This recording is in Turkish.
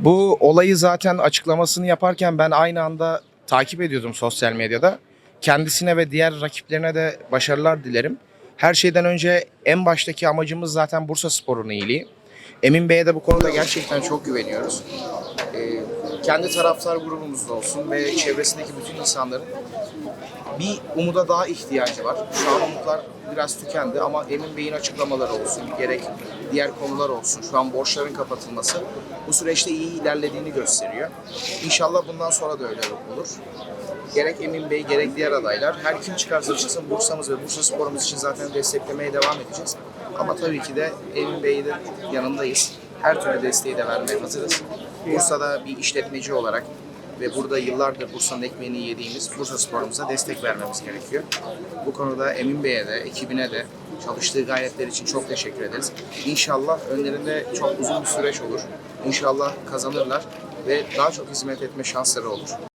Bu olayı zaten açıklamasını yaparken ben aynı anda takip ediyordum sosyal medyada. Kendisine ve diğer rakiplerine de başarılar dilerim. Her şeyden önce en baştaki amacımız zaten Bursa Spor'un iyiliği. Emin Bey'e de bu konuda gerçekten çok güveniyoruz. Ee, kendi taraftar grubumuzda olsun ve çevresindeki bütün insanların bir umuda daha ihtiyacı var. Şu an umutlar biraz tükendi ama Emin Bey'in açıklamaları olsun, gerek diğer konular olsun, şu an borçların kapatılması bu süreçte iyi ilerlediğini gösteriyor. İnşallah bundan sonra da öyle olur. Gerek Emin Bey, gerek diğer adaylar, her kim çıkarsa çıksın Bursa'mız ve Bursa sporumuz için zaten desteklemeye devam edeceğiz. Ama tabii ki de Emin Bey'in yanındayız. Her türlü desteği de vermeye hazırız. Bursa'da bir işletmeci olarak ve burada yıllardır Bursa'nın ekmeğini yediğimiz Bursa sporumuza destek vermemiz gerekiyor. Bu konuda Emin Bey'e de, ekibine de çalıştığı gayretler için çok teşekkür ederiz. İnşallah önlerinde çok uzun bir süreç olur. İnşallah kazanırlar ve daha çok hizmet etme şansları olur.